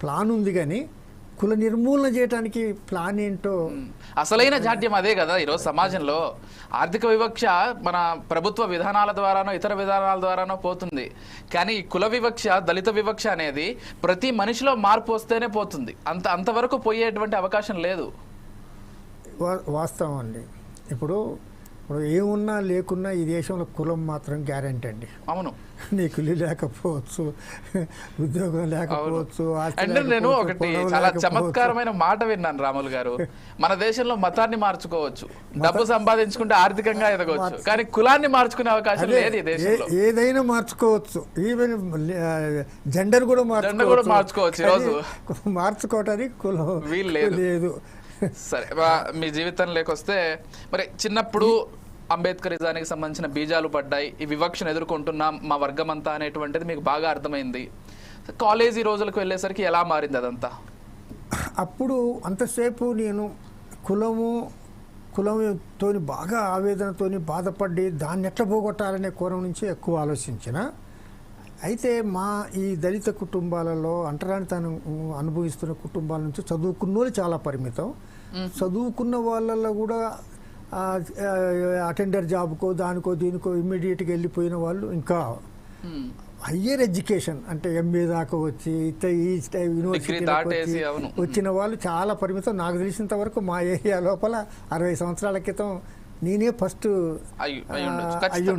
Plan ఉంది కానీ కుల నిర్మూలన చేయడానికి ప్లాన్ ఏంటో అసలైన జాడ్యం అదే కదా ఈరోజు సమాజంలో. ఆర్థిక వివక్ష మన ప్రభుత్వ విధానాల ద్వారానో ఇతర విధానాల ద్వారానో పోతుంది. కానీ ఈ కుల వివక్ష దళిత వివక్ష అనేది ప్రతి మనిషిలో మార్పు వస్తేనే పోతుంది. అంత అంతవరకు పోయేటువంటి అవకాశం లేదు. వాస్తవం అండి. ఇప్పుడు ఇప్పుడు ఏమున్నా లేకున్నా ఈ దేశంలో కులం మాత్రం గ్యారంటీ అండి. అవును. నీకు లేకపోవచ్చు ఉద్యోగం లేకపోవచ్చు అంటే నేను ఒకటి చాలా. చమత్కారమైన మాట విన్నాను రాములు గారు. మన దేశంలో మతాన్ని మార్చుకోవచ్చు డబ్బు సంపాదించుకుంటే ఆర్థికంగా ఎదగవచ్చు కానీ కులాన్ని మార్చుకునే అవకాశం లేదు దేశంలో. ఏదైనా మార్చుకోవచ్చు. ఈవెన్ జెండర్ కూడా మార్చుకోవచ్చు. కానీ మార్చుకోవటానికి కులం లేదు. సరే వా- మీ జీవితం లేకొస్తే మరి చిన్నప్పుడు అంబేద్కరిజానికి సంబంధించిన బీజాలు పడ్డాయి ఈ వివక్షను ఎదుర్కొంటున్నాం మా వర్గం అంతా అనేటువంటిది మీకు బాగా అర్థమైంది. కాలేజీ రోజులకు వెళ్ళేసరికి ఎలా మారింది అదంతా? అప్పుడు అంతసేపు నేను కులము కులంతో బాగా ఆవేదనతో బాధపడి దాన్ని ఎట్లా పోగొట్టాలనే కోణం నుంచి ఎక్కువ ఆలోచించిన. అయితే మా ఈ దళిత కుటుంబాలలో అంటరానితనం అనుభవిస్తున్న కుటుంబాల నుంచి చదువుకున్న వాళ్ళు చాలా పరిమితం చదువుకున్న వాళ్ళల్లో కూడా అటెండర్ జాబ్కో దానికో దీనికో ఇమ్మీడియట్గా వెళ్ళిపోయిన వాళ్ళు ఇంకా. హయ్యర్ ఎడ్యుకేషన్ అంటే ఎంఏ దాకా వచ్చి ఈ స్టై- యూనివర్సిటీ. వచ్చిన వాళ్ళు చాలా పరిమితం నాకు తెలిసినంత వరకు మా ఏరియా లోపల అరవై సంవత్సరాల క్రితం నేనే ఫస్ట్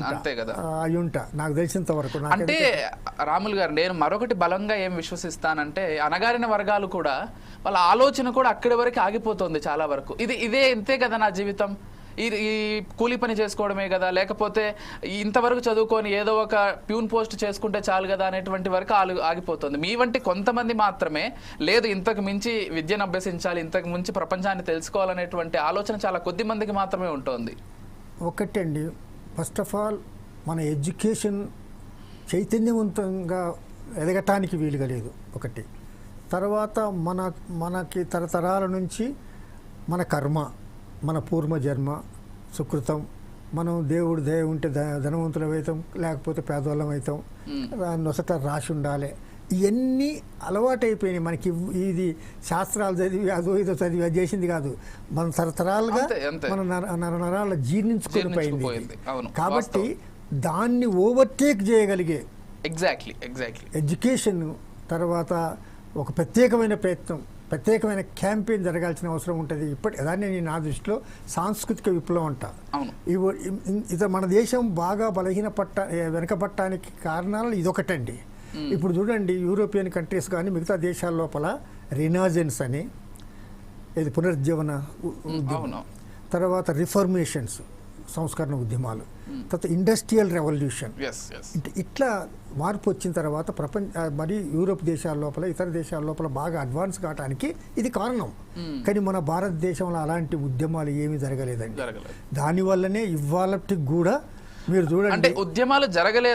అంతే కదా. అయ్యుంటా నాకు తెలిసినంత వరకు అంటే రాములు గారు నేను మరొకటి బలంగా ఏం విశ్వసిస్తానంటే అనగారిన వర్గాలు కూడా వాళ్ళ ఆలోచన కూడా అక్కడి వరకు ఆగిపోతుంది చాలా వరకు. ఇది ఇదే ఇంతే కదా నా జీవితం? ఈ ఈ కూలీ పని చేసుకోవడమే కదా లేకపోతే ఇంతవరకు చదువుకొని ఏదో ఒక ప్యూన్ పోస్ట్ చేసుకుంటే చాలు కదా అనేటువంటి వరకు ఆలు ఆగిపోతుంది. మీ వంటి కొంతమంది మాత్రమే లేదు ఇంతకు మించి విద్యను అభ్యసించాలి ఇంతకు మించి ప్రపంచాన్ని తెలుసుకోవాలనేటువంటి ఆలోచన చాలా కొద్ది మందికి మాత్రమే ఉంటుంది. ఒకటండి ఫస్ట్ ఆఫ్ ఆల్ మన ఎడ్యుకేషన్ చైతన్యవంతంగా ఎదగటానికి వీలుగా లేదు. ఒకటి. తర్వాత మన మనకి తరతరాల నుంచి మన కర్మ. మన పూర్వజన్మ సుకృతం. మనం దేవుడు దయ ఉంటే ధనవంతులం అవుతాం లేకపోతే పేదవాళ్ళం అవుతాం దాని నొసట రాసి ఉండాలి. ఇవన్నీ అలవాటైపోయినాయి మనకి. ఇది శాస్త్రాలు చదివి అదో ఇదో చదివి అది చేసింది కాదు. మన తరతరాలుగా. మన నర నర నరాల జీర్ణించుకొని. పోయింది. కాబట్టి దాన్ని ఓవర్టేక్ చేయగలిగే ఎగ్జాక్ట్లీ ఎగ్జాక్ట్లీ ఎడ్యుకేషన్ తర్వాత ఒక ప్రత్యేకమైన ప్రయత్నం. ప్రత్యేకమైన క్యాంపెయిన్ జరగాల్సిన అవసరం ఉంటుంది. ఇప్పటి దాన్ని నేను నా దృష్టిలో సాంస్కృతిక విప్లవం అంట. అవును. ఇవ ఇది మన దేశం బాగా బలహీన పట్ట వెనకబట్టడానికి కారణాలు ఇదొకటండి. ఇప్పుడు చూడండి యూరోపియన్ కంట్రీస్ కానీ మిగతా దేశాల లోపల రినాజెన్స్ అని ఇది పునరుజ్జీవన తర్వాత రిఫర్మేషన్స్. సంస్కరణ ఉద్యమాలు. తర్వాత ఇండస్ట్రియల్ రెవల్యూషన్. ఇట్లా మార్పు వచ్చిన తర్వాత ప్రపంచ మరి యూరోప్ దేశాల లోపల ఇతర దేశాల లోపల బాగా అడ్వాన్స్ కావడానికి ఇది కారణం. కానీ మన భారతదేశంలో అలాంటి ఉద్యమాలు ఏమీ జరగలేదండి. జరగలేదు. దానివల్లనే ఇవాళకి కూడా మీరు చూడండి ఉద్యమాలు జరగలేదు